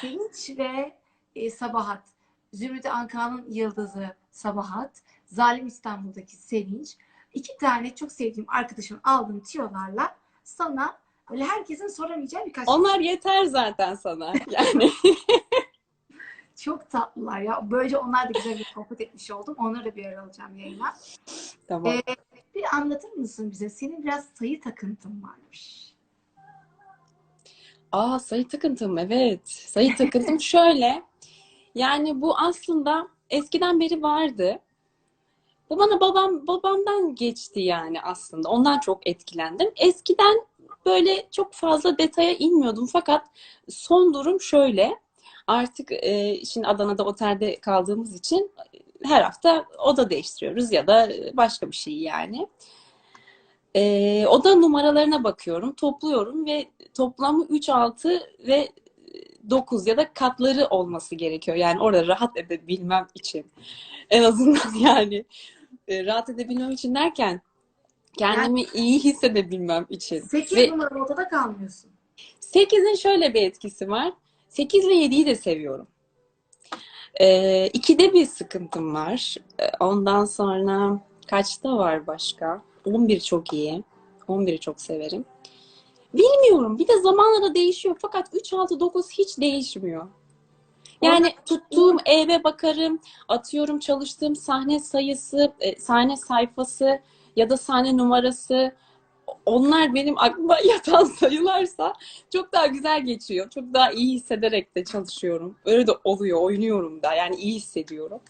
Sevinç ve e, Sabahat. Zümrüt Anka'nın Yıldızı Sabahat. Zalim İstanbul'daki Sevinç. İki tane çok sevdiğim arkadaşımın aldığım tiyolarla sana öyle herkesin soramayacağı birkaç Onlar yeter zaten sana. Yani çok tatlılar ya. Böylece onlar da güzel bir sohbet etmiş oldum. Onları da bir ara alacağım yayına. tamam. Ee, bir anlatır mısın bize? Senin biraz sayı takıntın varmış. Aa sayı takıntım evet. Sayı takıntım şöyle. Yani bu aslında eskiden beri vardı. Bu bana babam babamdan geçti yani aslında. Ondan çok etkilendim. Eskiden böyle çok fazla detaya inmiyordum fakat son durum şöyle. Artık e, şimdi Adana'da otelde kaldığımız için her hafta oda değiştiriyoruz ya da başka bir şey yani. E, oda numaralarına bakıyorum, topluyorum ve toplamı 3, 6 ve 9 ya da katları olması gerekiyor. Yani orada rahat edebilmem için. En azından yani e, rahat edebilmem için derken kendimi iyi hissedebilmem için. 8 Ve numaralı odada kalmıyorsun. 8'in şöyle bir etkisi var. 8 ile 7'yi de seviyorum. Ee, 2'de bir sıkıntım var. Ondan sonra kaçta var başka? 11 çok iyi. 11'i çok severim. Bilmiyorum. Bir de zamanla da değişiyor. Fakat 3, 6, 9 hiç değişmiyor. Yani tuttuğum eve bakarım, atıyorum çalıştığım sahne sayısı, e, sahne sayfası ya da sahne numarası. Onlar benim aklıma yatan sayılarsa çok daha güzel geçiyor. Çok daha iyi hissederek de çalışıyorum. Öyle de oluyor, oynuyorum da. Yani iyi hissediyorum.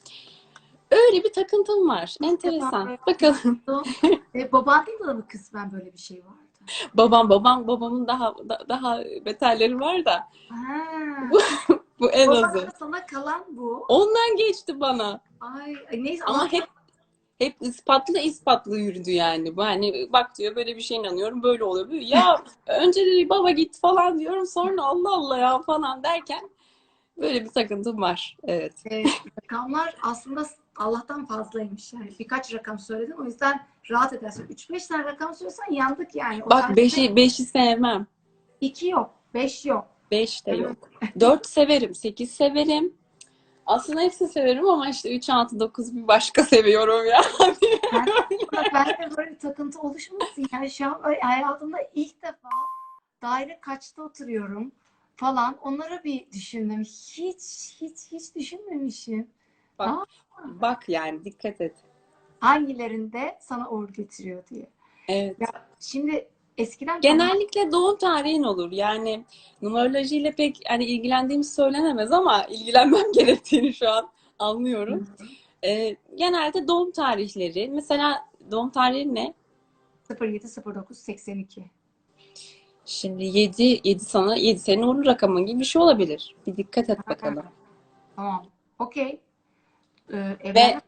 Öyle bir takıntım var. Enteresan. Bakalım. e, babaannende de mı kısmen böyle bir şey vardı? Babam, babam, babamın daha da- daha beterleri var da Ha. bu en azı. Babaanne sana kalan bu. Ondan geçti bana. Ay, ay neyse Ama Allah hep hep ispatlı ispatlı yürüdü yani. Bu hani bak diyor böyle bir şey inanıyorum böyle oluyor. Böyle, ya önce de baba git falan diyorum sonra Allah Allah ya falan derken böyle bir takıntım var. Evet. e, rakamlar aslında Allah'tan fazlaymış yani. Birkaç rakam söyledin o yüzden rahat edersin. 3-5 tane rakam söylesen yandık yani. O Bak tarihte beşi, beşi sevmem. 2 yok, 5 yok. Beş de Evet. yok. Dört severim. Sekiz severim. Aslında hepsini severim ama işte üç, altı, dokuz bir başka seviyorum ya. Ben, bende böyle bir takıntı oluşmasın. Yani şu an hayatımda ilk defa daire kaçta oturuyorum falan. Onlara bir düşündüm. Hiç hiç hiç düşünmemişim. Bak, bak yani dikkat et. Hangilerinde sana uğur getiriyor diye. Evet. Şimdi eskiden Genellikle doğum tarihin olur. Yani numerolojiyle pek hani ilgilendiğim söylenemez ama ilgilenmem gerektiğini şu an anlıyorum. Ee, genelde doğum tarihleri. Mesela doğum tarihi ne? 07 09 82. Şimdi 7, 7 sana 7 senin uğurlu rakamın gibi bir şey olabilir. Bir dikkat et bakalım. Tamam. Okey. Ee, Ve